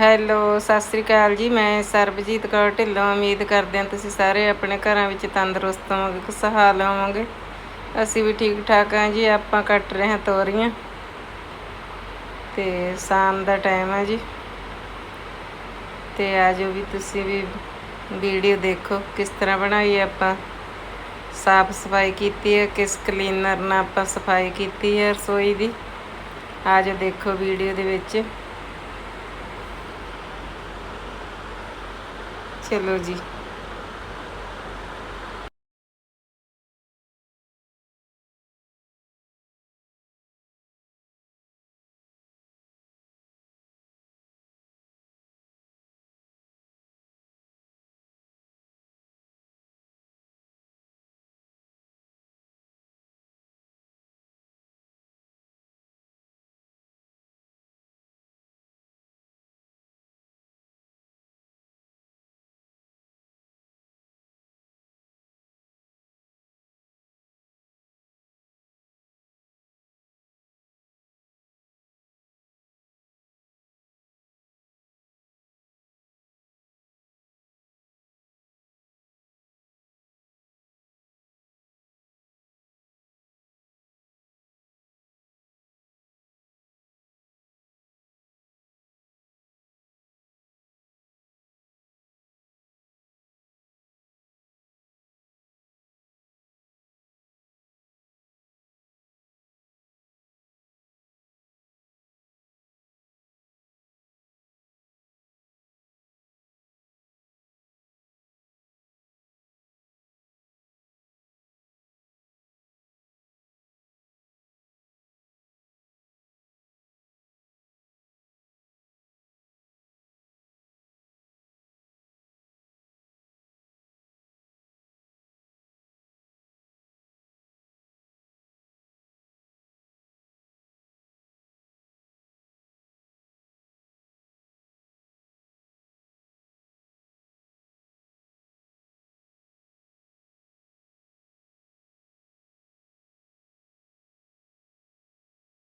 Hello, Sat Sri ਅਕਾਲ ਜੀ। ਮੈਂ ਸਰਬਜੀਤ ਕੌਰ ਢਿੱਲੋਂ। ਉਮੀਦ ਕਰਦੇ ਹਾਂ ਤੁਸੀਂ ਸਾਰੇ ਆਪਣੇ ਘਰਾਂ ਵਿੱਚ ਤੰਦਰੁਸਤ ਹੋਵੋਗੇ, ਖੁਸ਼ਹਾਲ ਹੋਵੋਗੇ। ਅਸੀਂ ਵੀ ਠੀਕ ਠਾਕ ਹਾਂ ਜੀ, ਆਪਾਂ ਕੱਟ ਰਹੇ ਹਾਂ ਤੋਰੀਆਂ। ਤੇ ਸ਼ਾਮ ਦਾ ਟਾਈਮ ਹੈ ਜੀ। ਤੇ ਆਜੋ ਵੀ ਤੁਸੀਂ ਵੀ ਵੀਡੀਓ ਦੇਖੋ, ਕਿਸ ਤਰ੍ਹਾਂ ਬਣਾਈ ਆਪਾਂ। ਸਾਫ਼ ਸਫ਼ਾਈ ਕੀਤੀ ਹੈ, ਕਿਸ ਕਲੀਨਰ ਨਾਲ ਆਪਾਂ ਸਫ਼ਾਈ ਕੀਤੀ ਹੈ ਰਸੋਈ ਦੀ। ਆਜੋ ਦੇਖੋ ਵੀਡੀਓ ਦੇ ਵਿੱਚ। ਚਲੋ ਜੀ।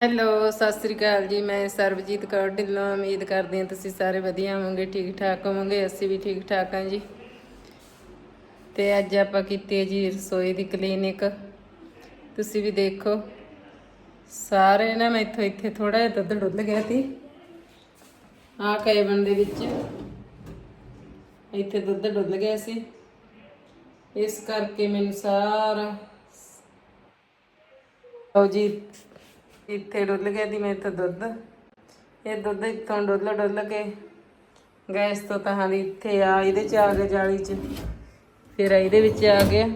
ਹੈਲੋ, ਸਤਿ ਸ੍ਰੀ ਅਕਾਲ ਜੀ। ਮੈਂ ਸਰਬਜੀਤ ਕੌਰ ਢਿੱਲੋਂ। ਉਮੀਦ ਕਰਦੀ ਹਾਂ ਤੁਸੀਂ ਸਾਰੇ ਵਧੀਆ ਹੋਵੋਗੇ, ਠੀਕ ਠਾਕ ਹੋਵੋਗੇ। ਅਸੀਂ ਵੀ ਠੀਕ ਠਾਕ ਹਾਂ ਜੀ। ਤੇ ਅੱਜ ਆਪਾਂ ਕੀਤੀ ਹੈ ਜੀ ਰਸੋਈ ਦੀ ਕਲੀਨਿਕ। ਤੁਸੀਂ ਵੀ ਦੇਖੋ। ਸਾਰੇ ਨਾ ਮੈਂ ਇੱਥੋਂ ਇੱਥੇ ਥੋੜਾ ਜਿਹਾ ਦੁੱਧ ਡੁੱਲ ਗਿਆ ਸੀ। ਆਹ ਕੈਬਨ ਦੇ ਵਿੱਚ ਇੱਥੇ ਦੁੱਧ ਡੁੱਲ ਗਿਆ ਸੀ। ਇਸ ਕਰਕੇ ਮੈਨੂੰ ਸਾਰਾ ਲਓ ਜੀ ਇੱਥੇ ਡੁੱਲ ਗਿਆ ਦੀ ਮੇਰੇ ਤੋਂ ਦੁੱਧ। ਇਹ ਦੁੱਧ ਇੱਥੋਂ ਡੁੱਲ ਡੁੱਲ ਕੇ ਗੈਸ ਤੋਂ ਤਾਂ ਦੀ ਇੱਥੇ ਆ, ਇਹਦੇ ਚ ਆ ਗਿਆ ਜਾਲੀ ਚ। ਫਿਰ ਇਹਦੇ ਵਿੱਚ ਆ ਗਿਆ।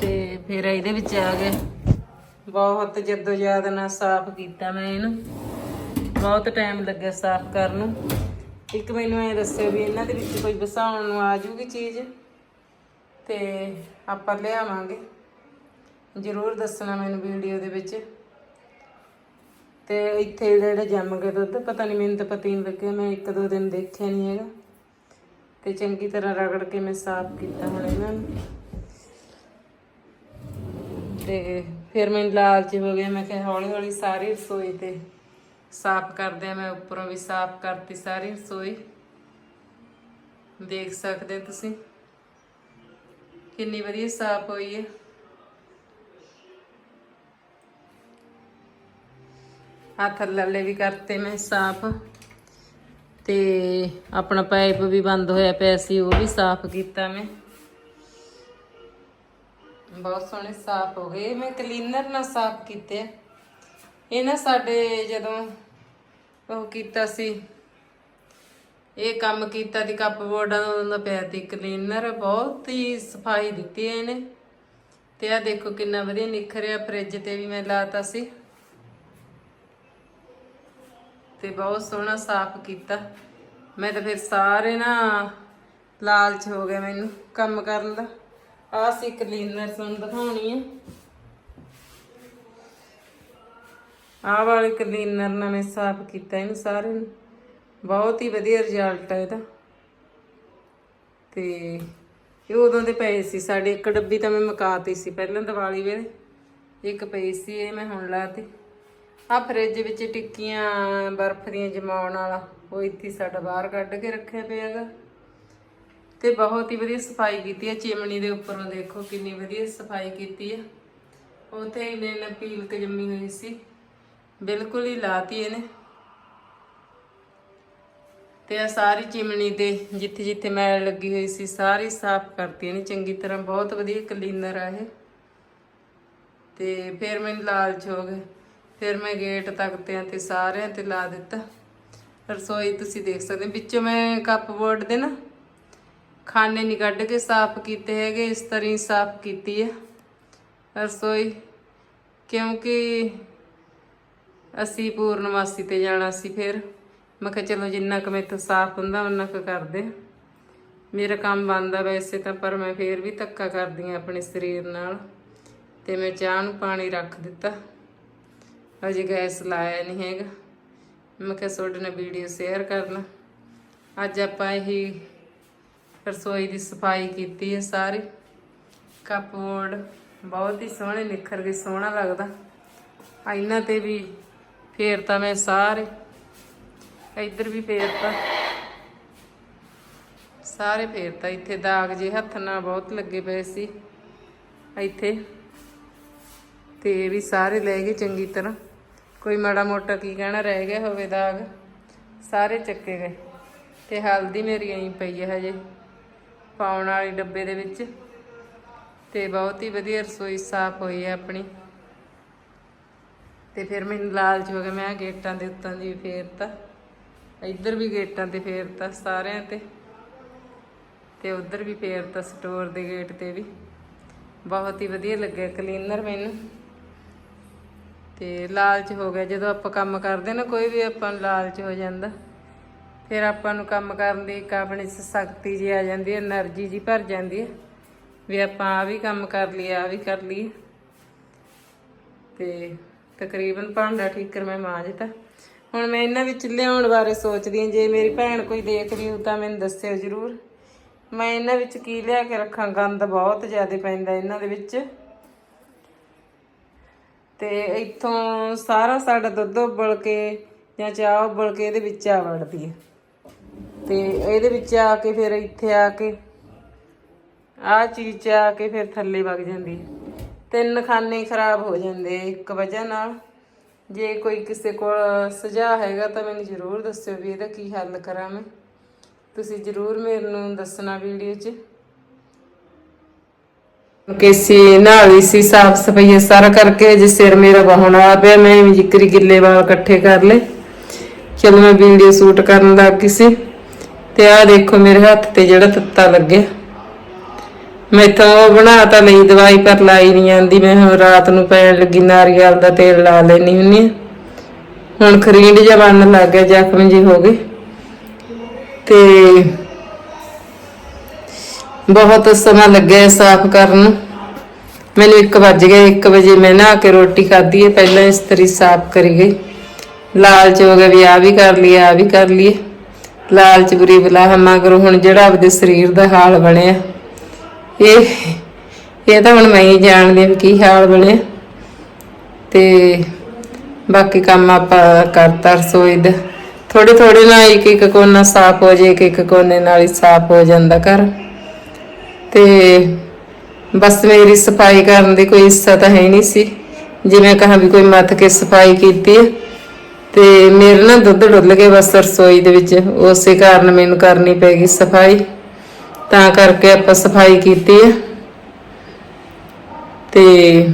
ਤੇ ਫਿਰ ਇਹਦੇ ਵਿੱਚ ਆ ਗਿਆ। ਬਹੁਤ ਜਦੋਜਹਿਦ ਨਾਲ ਸਾਫ਼ ਕੀਤਾ ਮੈਂ ਇਹਨੂੰ। ਬਹੁਤ ਟਾਈਮ ਲੱਗਿਆ ਸਾਫ਼ ਕਰਨ ਨੂੰ। ਇੱਕ ਮੈਨੂੰ ਇਹ ਦੱਸਿਓ ਵੀ ਇਹਨਾਂ ਦੇ ਵਿੱਚ ਕੋਈ ਵਸਾਉਣ ਨੂੰ ਆ ਜੂਗੀ ਚੀਜ਼? ਤੇ ਆਪਾਂ ਲਿਆਵਾਂਗੇ। ਜ਼ਰੂਰ ਦੱਸਣਾ ਮੈਨੂੰ ਵੀਡੀਓ ਦੇ ਵਿੱਚ। ਤੇ ਇੱਥੇ ਜਿਹੜਾ ਜੰਮ ਗਏ ਦੁੱਧ, ਪਤਾ ਨਹੀਂ ਮੈਨੂੰ ਤਾਂ ਪਤਾ ਹੀ ਨਹੀਂ ਲੱਗਿਆ, ਮੈਂ ਇੱਕ ਦੋ ਦਿਨ ਦੇਖਿਆ ਨਹੀਂ ਹੈਗਾ। ਤੇ ਚੰਗੀ ਤਰ੍ਹਾਂ ਰਗੜ ਕੇ ਮੈਂ ਸਾਫ਼ ਕੀਤਾ ਹੁਣ ਇਹਨਾਂ ਨੂੰ। ਤੇ ਫਿਰ ਮੈਨੂੰ ਲਾਲਚ ਹੋ ਗਿਆ, ਮੈਂ ਕਿਹਾ ਹੌਲੀ ਹੌਲੀ ਸਾਰੀ ਰਸੋਈ ਤੇ ਸਾਫ਼ ਕਰਦੇ ਆ, ਮੈਂ ਉੱਪਰੋਂ ਵੀ ਸਾਫ਼ ਕਰਤੀ ਸਾਰੀ ਰਸੋਈ। ਦੇਖ ਸਕਦੇ ਤੁਸੀਂ, ਕਿੰਨੀ ਵਧੀਆ ਸਾਫ਼ ਹੋਈ ਹੈ। ਹੱਥ ਲੱਲੇ ਵੀ ਕਰਤੇ ਮੈਂ ਸਾਫ਼। ਤੇ ਆਪਣਾ ਪਾਈਪ ਵੀ ਬੰਦ ਹੋਇਆ ਪਿਆ ਸੀ, ਉਹ ਵੀ ਸਾਫ਼ ਕੀਤਾ ਮੈਂ। ਬਹੁਤ ਸੋਹਣੇ ਸਾਫ਼ ਹੋ ਗਏ। ਮੈਂ ਕਲੀਨਰ ਨਾਲ ਸਾਫ਼ ਕੀਤੇ ਇਹ ਨਾ ਸਾਡੇ ਜਦੋਂ ਉਹ ਕੀਤਾ ਸੀ, ਇਹ ਕੰਮ ਕੀਤਾ ਦੀ ਕੱਪ ਬੋਰਡਾਂ ਦਾ ਉਹਦਾ ਪਿਆ ਤੀ ਕਲੀਨਰ। ਬਹੁਤ ਹੀ ਸਫ਼ਾਈ ਦਿੱਤੀ ਇਹਨੇ। ਤੇ ਆ ਦੇਖੋ ਕਿੰਨਾ ਵਧੀਆ ਨਿਖਰਿਆ ਫ੍ਰਿਜ ਤੇ ਵੀ ਮੈਂ ਲਾਤਾ ਸੀ। ਤੇ ਬਹੁਤ ਸੋਹਣਾ ਸਾਫ਼ ਕੀਤਾ। ਮੈਂ ਤਾਂ ਫਿਰ ਸਾਰੇ ਨਾ ਲਾਲਚ ਹੋ ਗਿਆ ਮੈਨੂੰ ਕੰਮ ਕਰਨ ਦਾ। ਆਹ ਸੀ ਕਲੀਨਰ ਤੁਹਾਨੂੰ ਦਿਖਾਉਣੀ ਹੈ ਆਹ ਵਾਲੇ ਕਲੀਨਰ ਨਾਲ ਮੈਂ ਸਾਫ਼ ਕੀਤਾ ਇਹਨੂੰ ਸਾਰੇ ਨੂੰ। ਬਹੁਤ ਹੀ ਵਧੀਆ ਰਿਜ਼ਲਟ ਹੈ ਇਹਦਾ। ਤੇ ਇਹ ਉਦੋਂ ਦੇ ਪਏ ਸੀ, ਸਾਡੇ ਇੱਕ ਡੱਬੀ ਤਾਂ ਮੈਂ ਮੁਕਾਤੀ ਸੀ ਪਹਿਲਾਂ ਦੀਵਾਲੀ ਵੇਲੇ। ਇੱਕ ਪਈ ਸੀ ਇਹ ਮੈਂ ਹੁਣ ਲਾਤੀ। ਆ ਫ੍ਰਿਜ ਵਿੱਚ ਟਿੱਕੀਆਂ ਬਰਫ਼ ਦੀਆਂ ਜਮਾਉਣ ਵਾਲਾ। ਉਹ ਇੱਥੇ ਸਾਡਾ ਬਾਹਰ ਕੱਢ ਕੇ ਰੱਖਿਆ ਪਿਆ ਤੇ ਬਹੁਤ ਹੀ ਵਧੀਆ ਸਫ਼ਾਈ ਕੀਤੀ ਹੈ ਚਿਮਣੀ ਦੇ ਉੱਪਰੋਂ ਦੇਖੋ ਕਿੰਨੀ ਵਧੀਆ ਸਫ਼ਾਈ ਕੀਤੀ ਹੈ ਉਥੇ ਇਹਨੇ ਨਾ ਪੀਲਕ ਜੰਮੀ ਹੋਈ ਸੀ। ਬਿਲਕੁਲ ਹੀ ਲਾਤੀ ਇਹਨੇ। ਤੇ ਆ ਸਾਰੀ ਚਿਮਣੀ ਦੇ ਜਿੱਥੇ ਜਿੱਥੇ ਮੈਲ ਲੱਗੀ ਹੋਈ ਸੀ, ਸਾਰੀ ਸਾਫ਼ ਕਰਤੀ ਇਹਨੇ। ਚੰਗੀ ਤਰ੍ਹਾਂ ਬਹੁਤ ਵਧੀਆ ਕਲੀਨਰ ਆ ਇਹ। ਤੇ ਫਿਰ ਮੈਨੂੰ ਲਾਲਚ ਹੋ ਗਿਆ। ਫਿਰ ਮੈਂ ਗੇਟ ਤੱਕਤਿਆਂ ਤੇ ਸਾਰਿਆਂ ਤੇ ਲਾ ਦਿੱਤਾ ਰਸੋਈ ਤੁਸੀਂ ਦੇਖ ਸਕਦੇ ਹੋ। ਵਿੱਚੋਂ ਮੈਂ ਕੱਪ ਬੋਰਡ ਦੇ ਨਾ ਖਾਣੇ ਨਹੀਂ ਕੱਢ ਕੇ ਸਾਫ਼ ਕੀਤੇ ਹੈਗੇ, ਇਸ ਤਰ੍ਹਾਂ ਹੀ ਸਾਫ਼ ਕੀਤੀ ਹੈ ਰਸੋਈ ਕਿਉਂਕਿ ਅਸੀਂ ਪੂਰਨਮਾਸੀ ਤੇ ਜਾਣਾ ਸੀ ਫਿਰ ਮੈਂ ਕਿਹਾ ਚਲੋ ਜਿੰਨਾ ਕੁ ਮੇਰੇ ਤੋਂ ਸਾਫ਼ ਹੁੰਦਾ ਉਹਨਾਂ ਕੁ ਕਰਦੇ ਹਾਂ। ਮੇਰਾ ਕੰਮ ਬਣਦਾ ਵੈਸੇ ਤਾਂ, ਪਰ ਮੈਂ ਫੇਰ ਵੀ ਧੱਕਾ ਕਰਦੀ ਹਾਂ ਆਪਣੇ ਸਰੀਰ ਨਾਲ ਤੇ ਮੈਂ ਚਾਹ ਨੂੰ ਪਾਣੀ ਰੱਖ ਦਿੱਤਾ ਅਜੇ ਗੈਸ ਲਾਇਆ ਨਹੀਂ ਹੈਗਾ। ਮੈਂ ਕਿਹਾ ਤੁਹਾਡੇ ਨਾਲ ਵੀਡੀਓ ਸ਼ੇਅਰ ਕਰ ਲਾਂ। ਅੱਜ ਆਪਾਂ ਇਹ ਰਸੋਈ ਦੀ ਸਫ਼ਾਈ ਕੀਤੀ ਹੈ ਸਾਰੀ। ਕੱਪਬੋਰਡ ਬਹੁਤ ਹੀ ਸੋਹਣੇ, ਨਿਖਰ ਕੇ ਸੋਹਣਾ ਲੱਗਦਾ। ਇਹਨਾਂ ਤੇ ਵੀ ਫੇਰਤਾ ਮੈਂ ਸਾਰੇ। ਇੱਧਰ ਵੀ ਫੇਰਤਾ। ਸਾਰੇ ਫੇਰਤਾ। ਇੱਥੇ ਦਾਗ ਜੇ ਹੱਥ ਨਾਲ ਬਹੁਤ ਲੱਗੇ ਪਏ ਸੀ। ਇੱਥੇ ਤੇ ਇਹ ਵੀ ਸਾਰੇ ਲੈ ਗਏ ਚੰਗੀ ਤਰ੍ਹਾਂ। ਕੋਈ ਮਾੜਾ ਮੋਟਾ ਕੀ ਕਹਿਣਾ, ਰਹਿ ਗਿਆ ਹੋਵੇ ਦਾਗ, ਸਾਰੇ ਚੱਕੇ ਗਏ। ਤੇ ਹਲਦੀ ਮੇਰੀ ਐਂ ਪਈ ਹੈ ਹਜੇ, ਪਾਉਣ ਵਾਲੀ ਡੱਬੇ ਦੇ ਵਿੱਚ। ਤੇ ਬਹੁਤ ਹੀ ਵਧੀਆ ਰਸੋਈ ਸਾਫ਼ ਹੋਈ ਹੈ ਆਪਣੀ। ਤੇ ਫਿਰ ਮੈਨੂੰ ਲਾਲਚ ਹੋ ਗਿਆ, ਮੈਂ ਗੇਟਾਂ ਦੇ ਉੱਤਾਂ ਦੀ ਫੇਰਤਾ। ਇੱਧਰ ਵੀ ਗੇਟਾਂ ਤੇ ਫੇਰਤਾ ਸਾਰਿਆਂ ਤੇ। ਤੇ ਉਧਰ ਵੀ ਫੇਰਤਾ ਸਟੋਰ ਦੇ ਗੇਟ ਤੇ ਵੀ। ਬਹੁਤ ਹੀ ਵਧੀਆ ਲੱਗਿਆ ਕਲੀਨਰ ਮੈਨੂੰ। ਤੇ ਲਾਲਚ ਹੋ ਗਿਆ। ਜਦੋਂ ਆਪਾਂ ਕੰਮ ਕਰਦੇ ਨਾ, ਕੋਈ ਵੀ ਆਪਾਂ ਨੂੰ ਲਾਲਚ ਹੋ ਜਾਂਦਾ। ਫਿਰ ਆਪਾਂ ਨੂੰ ਕੰਮ ਕਰਨ ਦੀ ਇੱਕ ਆਪਣੀ ਸ਼ਕਤੀ ਜੀ ਆ ਜਾਂਦੀ ਹੈ એનર્ਜੀ ਜੀ ਭਰ ਜਾਂਦੀ ਹੈ। ਵੀ ਆਪਾਂ ਆ ਵੀ ਕੰਮ ਕਰ ਲਈਏ ਆ ਵੀ ਕਰ ਲਈਏ। ਤੇ ਤਕਰੀਬਨ ਭਾਂਡਾ ਠੀਕਰ ਮੈਂ ਮਾਜਤਾ ਹੁਣ ਮੈਂ ਇਹਨਾਂ ਵਿੱਚ ਲਿਆਉਣ ਬਾਰੇ ਸੋਚਦੀ ਹਾਂ। ਜੇ ਮੇਰੀ ਭੈਣ ਕੋਈ ਦੇਖਦੀ ਹੋ ਤਾਂ ਮੈਨੂੰ ਦੱਸਿਓ ਜ਼ਰੂਰ। ਮੈਂ ਇਹਨਾਂ ਵਿੱਚ ਕੀ ਲਿਆ ਕੇ ਰੱਖਾਂ? ਗੰਦ ਬਹੁਤ ਜ਼ਿਆਦਾ ਪੈਂਦਾ ਇਹਨਾਂ ਦੇ ਵਿੱਚ। ਤੇ ਇੱਥੋਂ ਸਾਰਾ ਸਾਡਾ ਦੁੱਧ ਉਬਲ ਕੇ ਜਾਂ ਚਾਹ ਉਬਲ ਕੇ ਇਹਦੇ ਵਿੱਚ ਆ ਵੜਦੀ ਹੈ। ਤੇ ਇਹਦੇ ਵਿੱਚ ਆ ਕੇ ਫਿਰ ਇੱਥੇ ਆ ਕੇ ਆ ਚੀਜ਼ ਚ ਆ ਕੇ ਫਿਰ ਥੱਲੇ ਵਗ ਜਾਂਦੀ ਹੈ। ਤਿੰਨ ਖਾਨੇ ਖਰਾਬ ਹੋ ਜਾਂਦੇ ਇੱਕ ਵਜ੍ਹਾ ਨਾਲ। ਜੇ ਕੋਈ ਕਿਸੇ ਕੋਲ ਸੁਝਾਅ ਹੈਗਾ ਤਾਂ ਮੈਨੂੰ ਜ਼ਰੂਰ ਦੱਸਿਓ ਵੀ ਇਹਦਾ ਕੀ ਹੱਲ ਕਰਾਂ ਮੈਂ। ਤੁਸੀਂ ਜ਼ਰੂਰ ਮੈਨੂੰ ਦੱਸਣਾ ਵੀਡੀਓ 'ਚ। ਕੇਸੀ ਨਾਲੀ ਸੀ, ਸਾਫ਼ ਸਫ਼ਾਈ ਸਾਰਾ ਕਰਕੇ ਜੇ ਸਿਰ ਮੇਰਾ ਬਹਾਉਣ ਆ ਪਿਆ, ਮੈਂ ਵੀ ਜਿਕਰੀ ਵਾਲ ਇਕੱਠੇ ਕਰ ਲਏ। ਚਲ ਮੈਂ ਵੀਡੀਓ ਸ਼ੂਟ ਕਰਨ ਲੱਗ ਗਈ ਸੀ ਤੇ ਆਹ ਦੇਖੋ ਮੇਰੇ ਹੱਥ ਤੇ ਜਿਹੜਾ ਤੱਤਾ ਲੱਗਿਆ। ਮੈਂ ਤਾਂ ਉਹ ਬਣਾ ਤਾਂ ਲਈ, ਦਵਾਈ ਪਰ ਲਾਈ ਨਹੀਂ ਜਾਂਦੀ, ਮੈਂ ਹੁਣ ਰਾਤ ਨੂੰ ਪੈਣ ਲੱਗੀ, ਨਾਰੀਅਲ ਦਾ ਤੇਲ ਲਾ ਲੈਣੀ ਹੁੰਨੀ ਆ ਹੁਣ ਖਰੀਂਡ ਜਿਹਾ ਬਣਨ ਲੱਗ ਗਿਆ, ਜ਼ਖਮ ਜੀ ਹੋ ਗਏ। ਤੇ ਬਹੁਤ ਸਮਾਂ ਲੱਗਿਆ ਸਾਫ਼ ਕਰਨ। ਨੂੰ ਮੈਨੂੰ 1 ਵੱਜ ਗਿਆ 1 ਵਜੇ ਮੈਂ ਨਹਾ ਕੇ ਰੋਟੀ ਖਾਧੀ ਹੈ, ਪਹਿਲਾਂ ਇਸਤਰੀ ਸਾਫ਼ ਕਰੀ ਗਈ। ਲਾਲਚ ਹੋ ਗਿਆ ਵੀ ਆ ਵੀ ਕਰ ਲਈਏ ਆ ਵੀ ਕਰ ਲਈਏ। ਲਾਲਚ ਬੁਰੀ ਬਲਾ ਹੈ ਮਗਰ ਹੁਣ ਜਿਹੜਾ ਆਪਦੇ ਸਰੀਰ ਦਾ ਹਾਲ ਬਣਿਆ। ਇਹ ਇਹ ਤਾਂ ਹੁਣ ਮੈਂ ਹੀ ਜਾਣਦੀ ਹਾਂ ਵੀ ਕੀ ਹਾਲ ਬਣਿਆ। ਤੇ ਬਾਕੀ ਕੰਮ ਆਪਾਂ ਕਰਤਾ ਰਸੋਈ ਦਾ। ਥੋੜੇ ਥੋੜੇ ਨਾਲ ਇੱਕ ਇੱਕ ਕੋਨਾ ਸਾਫ਼ ਹੋ ਜੇ ਇੱਕ ਇੱਕ ਕੋਨੇ ਨਾਲ ਹੀ ਸਾਫ਼ ਹੋ ਜਾਂਦਾ ਘਰ। ਤੇ ਬਸ ਮੇਰੀ ਸਫ਼ਾਈ ਕਰਨ ਦੀ ਕੋਈ ਹਿੱਸਾ ਤਾਂ ਹੈ ਨਹੀਂ ਸੀ। ਜਿਵੇਂ ਕਹਾਂ ਵੀ ਕੋਈ ਮੱਥ ਕੇ ਸਫ਼ਾਈ ਕੀਤੀ ਹੈ ਤੇ ਮੇਰੇ ਨਾਲ ਦੁੱਧ ਡੁੱਲ ਕੇ ਬਸ ਰਸੋਈ ਦੇ ਵਿੱਚ ਉਸੇ ਕਾਰਨ ਮੈਨੂੰ ਕਰਨੀ ਪੈ ਗਈ ਸਫ਼ਾਈ। ਤਾਂ ਕਰਕੇ ਆਪਾਂ ਸਫ਼ਾਈ ਕੀਤੀ ਹੈ। ਤੇ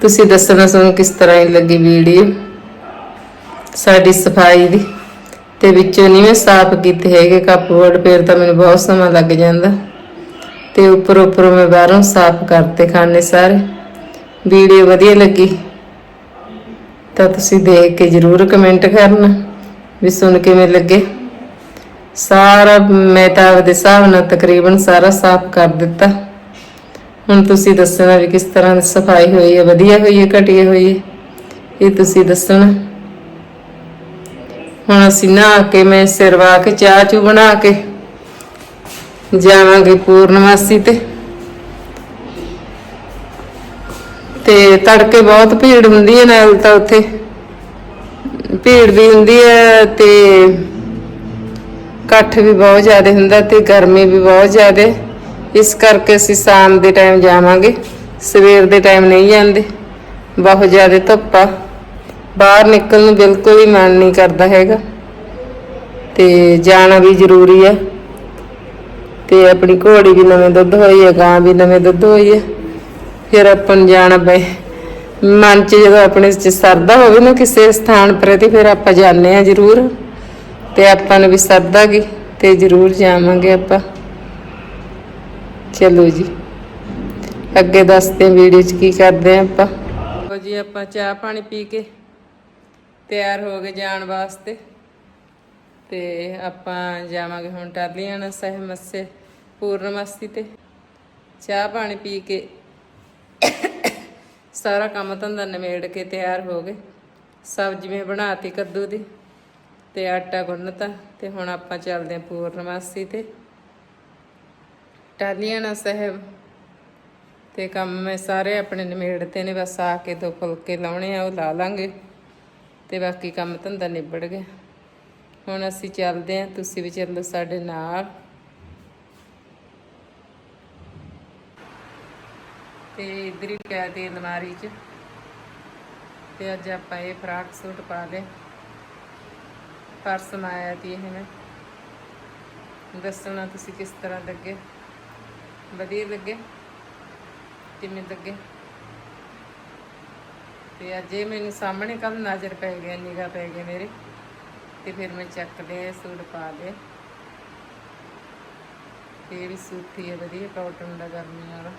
ਤੁਸੀਂ ਦੱਸਣਾ ਸਾਨੂੰ ਕਿਸ ਤਰ੍ਹਾਂ ਹੀ ਲੱਗੀ ਵੀਡੀਓ? ਸਾਡੀ ਸਫ਼ਾਈ ਦੀ। ਤੇ ਵਿੱਚੋਂ ਨਹੀਂ ਮੈਂ ਸਾਫ਼ ਕੀਤੇ ਹੈਗੇ ਕੱਪਬੋਰਡ ਫਿਰ ਤਾਂ ਮੈਨੂੰ ਬਹੁਤ ਸਮਾਂ ਲੱਗ ਜਾਂਦਾ। ਤੇ ਉੱਪਰ ਉੱਪਰ ਮੈਂ ਬਾਹਰੋਂ ਸਾਫ਼ ਕਰਤੇ ਖਾਨੇ ਸਾਰੇ। ਵੀਡੀਓ ਵਧੀਆ ਲੱਗੀ। ਤਾਂ ਤੁਸੀਂ ਦੇਖ ਕੇ ਜਰੂਰ ਕਮੈਂਟ ਕਰਨਾ ਵੀ ਸੁਣ ਕਿਵੇਂ ਲੱਗੇ। ਸਾਰਾ ਮੈਂ ਤਾਂ ਆਪਦੇ ਹਿਸਾਬ ਨਾਲ ਤਕਰੀਬਨ ਸਾਰਾ ਸਾਫ਼ ਕਰ ਦਿੱਤਾ। ਹੁਣ ਤੁਸੀਂ ਦੱਸਣਾ ਵੀ ਕਿਸ ਤਰ੍ਹਾਂ ਦੀ ਸਫ਼ਾਈ ਹੋਈ ਹੈ, ਵਧੀਆ ਹੋਈ ਹੈ, ਘਟੀਆ ਹੋਈ ਹੈ, ਇਹ ਤੁਸੀਂ ਦੱਸਣਾ। ਹੁਣ ਅਸੀਂ ਨਹਾ ਕੇ, ਮੈਂ ਸਿਰਵਾ ਕੇ, ਚਾਹ ਚੂ ਬਣਾ ਕੇ ਜਾਵਾਂਗੇ ਪੂਰਨਮਾਸੀ ਤੇ। ਤੇ ਤੜਕੇ ਬਹੁਤ ਭੀੜ ਹੁੰਦੀ ਹੈ ਨਾਲ ਤਾਂ ਉੱਥੇ। ਭੀੜ ਵੀ ਹੁੰਦੀ ਹੈ ਤੇ ਇਕੱਠ ਵੀ ਬਹੁਤ ਜ਼ਿਆਦਾ ਹੁੰਦਾ ਤੇ ਗਰਮੀ ਵੀ ਬਹੁਤ ਜ਼ਿਆਦਾ। ਇਸ ਕਰਕੇ ਅਸੀਂ ਸ਼ਾਮ ਦੇ ਟਾਈਮ ਜਾਵਾਂਗੇ। ਸਵੇਰ ਦੇ ਟਾਈਮ ਨਹੀਂ ਜਾਂਦੇ। ਬਹੁਤ ਜ਼ਿਆਦਾ ਧੁੱਪ ਆ। ਬਾਹਰ ਨਿਕਲਣ ਨੂੰ ਬਿਲਕੁਲ ਹੀ ਮਨ ਨਹੀਂ ਕਰਦਾ ਹੈਗਾ। ਤੇ ਜਾਣਾ ਵੀ ਜ਼ਰੂਰੀ ਹੈ ਤੇ ਆਪਣੀ ਘੋੜੀ ਵੀ ਨਵੇਂ ਦੁੱਧ ਹੋਈ ਹੈ ਗਾਂ ਵੀ ਨਵੇਂ ਦੁੱਧ ਹੋਈ ਹੈ ਫਿਰ ਆਪਾਂ ਨੂੰ ਜਾਣਾ ਪਏ। ਮਨ ਚ ਜਦੋਂ ਆਪਣੇ ਚ ਸਰਦਾ ਹੋਵੇ ਨਾ ਕਿਸੇ ਸਥਾਨ ਪ੍ਰਤੀ, ਫਿਰ ਆਪਾਂ ਜਾਂਦੇ ਆ ਜ਼ਰੂਰ। ਤੇ ਆਪਾਂ ਨੂੰ ਵੀ ਸਰਦਾ ਗੀ, ਤੇ ਜ਼ਰੂਰ ਜਾਵਾਂਗੇ ਆਪਾਂ। ਚਲੋ ਜੀ। ਅੱਗੇ ਦੱਸਦੇ ਵੀਡੀਓ ਚ ਕੀ ਕਰਦੇ ਆ ਆਪਾਂ। ਜੀ, ਆਪਾਂ ਚਾਹ ਪਾਣੀ ਪੀ ਕੇ ਤਿਆਰ ਹੋ ਗਏ ਜਾਣ ਵਾਸਤੇ। ਤੇ ਆਪਾਂ ਜਾਵਾਂਗੇ ਹੁਣ ਟਰਲੀਆਂ ਨਾਲ ਸਹਿ ਮੱਸੇ ਪੂਰਨਮਾਸੀ ਤੇ। ਚਾਹ ਪਾਣੀ ਪੀ ਕੇ ਸਾਰਾ ਕੰਮ ਧੰਦਾ ਨਿਮੇੜ ਕੇ ਤਿਆਰ ਹੋ ਗਏ। ਸਬਜ਼ੀ ਮੈਂ ਬਣਾਤੀ ਕੱਦੂ ਦੀ ਤੇ ਆਟਾ ਗੁੰਨਤਾ ਤੇ ਹੁਣ ਆਪਾਂ ਚੱਲਦੇ ਹਾਂ ਪੂਰਨਮਾਸੀ ਤੇ। ਟਾਲੀਆਣਾ ਸਾਹਿਬ ਤੇ ਕੰਮ ਮੈਂ ਸਾਰੇ ਆਪਣੇ ਨਿਮੇੜਤੇ ਨੇ, ਬਸ ਆ ਕੇ ਦੋ ਫੁਲਕੇ ਲਾਉਣੇ ਆ, ਉਹ ਲਾ ਲਾਂਗੇ। ਤੇ ਬਾਕੀ ਕੰਮ ਧੰਦਾ ਨਿਬੜ ਗਿਆ। ਹੁਣ ਅਸੀਂ ਚੱਲਦੇ ਹਾਂ, ਤੁਸੀਂ ਵੀ ਚੱਲੋ ਸਾਡੇ ਨਾਲ। ਤੇ ਇਧਰ ਹੀ ਪਿਆ ਦੀ ਅਲਮਾਰੀ 'ਚ। ਤੇ ਅੱਜ ਆਪਾਂ ਇਹ ਫਰਾਕ ਸੂਟ ਪਾ ਲਏ। ਪਰਸ ਆਇਆ ਤੀ ਇਹ ਮੈਂ ਦੱਸਣਾ ਤੁਸੀਂ ਕਿਸ ਤਰ੍ਹਾਂ ਲੱਗੇ? ਵਧੀਆ ਲੱਗੇ? ਕਿਵੇਂ ਲੱਗੇ? ਤੇ ਅੱਜ ਇਹ ਮੈਨੂੰ ਸਾਹਮਣੇ ਕੱਲ ਨਜ਼ਰ ਪੈ ਗਿਆ ਨਿਗਾਹ ਪੈ ਗਿਆ ਮੇਰੇ। ਤੇ ਫਿਰ ਮੈਂ ਚੱਕ ਲਿਆ ਸੂਟ ਪਾ ਲਿਆ ਤੇ ਵੀ ਸੂਤੀ ਹੈ ਵਧੀਆ ਕਾਟਨ ਦਾ ਗਰਮੀ ਵਾਲਾ।